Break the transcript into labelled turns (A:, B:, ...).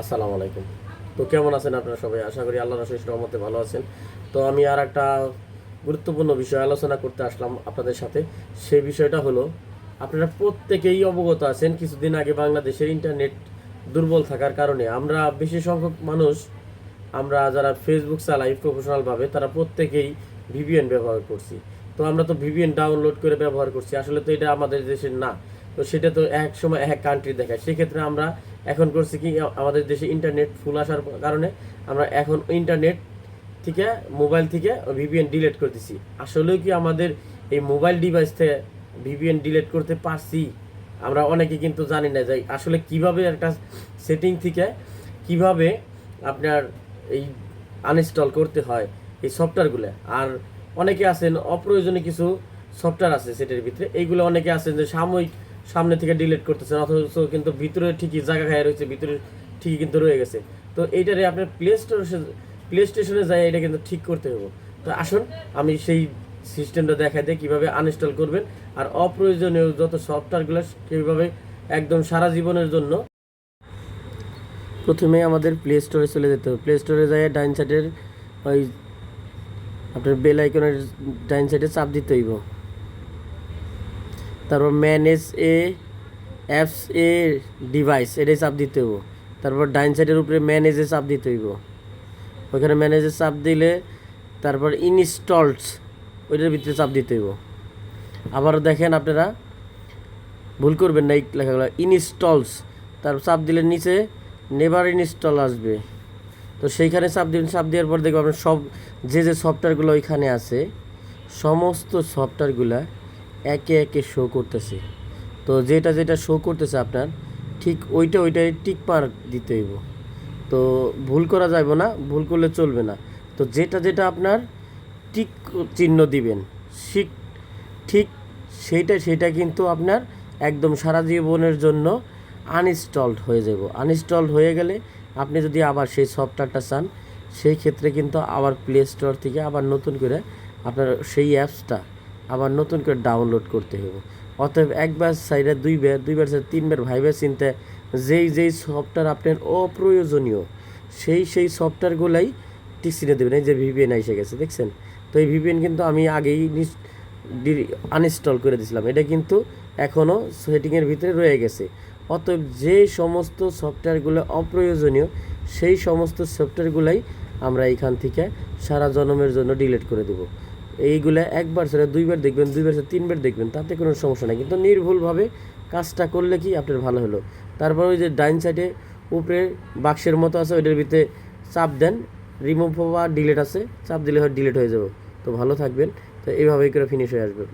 A: আসসালামু আলাইকুম। তো কেমন আছেন আপনারা সবাই? আশা করি আল্লাহ রসের রহমতে ভালো আছেন। তো আমি আর একটা গুরুত্বপূর্ণ বিষয় আলোচনা করতে আসলাম আপনাদের সাথে। সেই বিষয়টা হলো, আপনারা প্রত্যেকেই অবগত আছেন, কিছুদিন আগে বাংলাদেশের ইন্টারনেট দুর্বল থাকার কারণে। আমরা বেশি সংখ্যক মানুষ, আমরা যারা ফেসবুক চালাই প্রফেশনালভাবে তারা প্রত্যেকেই ভিভিএন ব্যবহার করছি। তো আমরা তো ভিভিএন ডাউনলোড করে ব্যবহার করছি। আসলে তো এটা আমাদের দেশের না। তো সেটা তো এক সময় এক কান্ট্রি দেখায়। সেক্ষেত্রে আমরা এখন করছি কি আমাদের দেশে ইন্টারনেট ফুল আসার কারণে আমরা এখন ইন্টারনেট থেকে মোবাইল থেকে ভিভিএন ডিলেট করে দিছি। আসলেও কি আমাদের এই মোবাইল ডিভাইস থেকে ভিভিএন ডিলেট করতে পারছি? আমরা অনেকে কিন্তু জানি না যে আসলে কীভাবে একটা সেটিং থেকে কীভাবে আপনার এই আনইনস্টল করতে হয় এই সফটওয়্যারগুলো আর অনেকে আছেন অপ্রয়োজনীয় কিছু সফটওয়্যার আছে সেটার ভিতরে। এইগুলো অনেকে আছেন যে সাময়িক সামনে থেকে ডিলিট করতেছেন, অথচ কিন্তু ভিতরে ঠিকই জায়গা খায় রয়েছে, ভিতরে ঠিকই কিন্তু রয়ে গেছে। তো এইটারে আপনার প্লে স্টোর প্লে স্টেশনে যাই এটা কিন্তু ঠিক করতে হবে তো আসুন, আমি সেই সিস্টেমটা দেখাই দিই, কীভাবে আনইনস্টল করবেন। আর অপ্রয়োজনীয় যত সফটওয়্যারগুলো কীভাবে একদম সারা জীবনের জন্য প্রথমে আমাদের প্লে স্টোরে চলে যেতে হবে। প্লে স্টোরে যাই ডাইন সাইডের ওই আপনার বেল আইকনের ডাইন সাইডে চাপ দিতে হইব। তারপর ম্যানেজ এ অ্যাপস এ ডিভাইস এটাই চাপ দিতে হইব। তারপর ডাইন সাইডের উপরে ম্যানেজে চাপ দিতে হইব। ওইখানে ম্যানেজে চাপ দিলে তারপর ইনস্টলস ওইটার ভিতরে চাপ দিতে হইব। আবারও দেখেন আপনারা, ভুল করবেন না এই লেখাগুলো ইনস্টলস তারপর চাপ দিলে নিচে নেভার ইনস্টল আসবে। তো সেইখানে চাপ দিবেন, চাপ দেওয়ার পর দেখবেন আপনার সব, যে যে সফটওয়্যারগুলো ওইখানে আছে, সমস্ত সফটওয়্যারগুলো একে একে শো করতেছে। তো যেটা যেটা শো করতেছে আপনার, ঠিক ওইটা ওইটাই টিক মার্ক দিতে হইব। তো ভুল করা যাবে না, ভুল করলে চলবে না। তো যেটা যেটা আপনার টিক চিহ্ন দিবেন ঠিক ঠিক সেইটা, সেটা কিন্তু আপনার একদম সারা জীবনের জন্য আনইনস্টলড হয়ে যাব আনইনস্টলড হয়ে গেলে আপনি যদি আবার সেই সফটওয়্যারটা চান, সেই ক্ষেত্রে কিন্তু আবার প্লে স্টোর থেকে আবার নতুন করে আপনার সেই অ্যাপসটা আবার নতুন করে ডাউনলোড করতে হবে অতএব একবার সাইডে দুইবার দুইবার সাইডে তিনবার ভাইবার চিনতে, যেই যেই সফটওয়্যার আপনার অপ্রয়োজনীয়, সেই সেই সফটওয়্যারগুলাই টিক চিনে দেবেন। এই যে ভিপিএন এসে গেছে, দেখছেন? তো এই ভিপিএন কিন্তু আমি আগেই আনইনস্টল করে দিয়েছিলাম এটা কিন্তু এখনও সেটিংয়ের ভিতরে রয়ে গেছে। অতএব যে সমস্ত সফটওয়্যারগুলো অপ্রয়োজনীয়, সেই সমস্ত সফটওয়্যারগুলাই আমরা এখান থেকে সারা জন্মের জন্য ডিলিট করে দেব। এইগুলা একবার সেটা দুইবার দেখবেন, দুইবার সেটা তিনবার দেখবেন, তাতে কোনো সমস্যা নেই। কিন্তু নির্ভুলভাবে কাজটা করলে কি আপনার ভালো হলো? তারপর ওই যে ডাইন সাইডে উপরে বাক্সের মতো আছে, ওইটার ভিতরে চাপ দেন রিমুভ বা ডিলেট আছে, চাপ দিলে হয় ডিলেট হয়ে যাবে। তো ভালো থাকবেন। তো এইভাবেই করে ফিনিশ হয়ে আসবে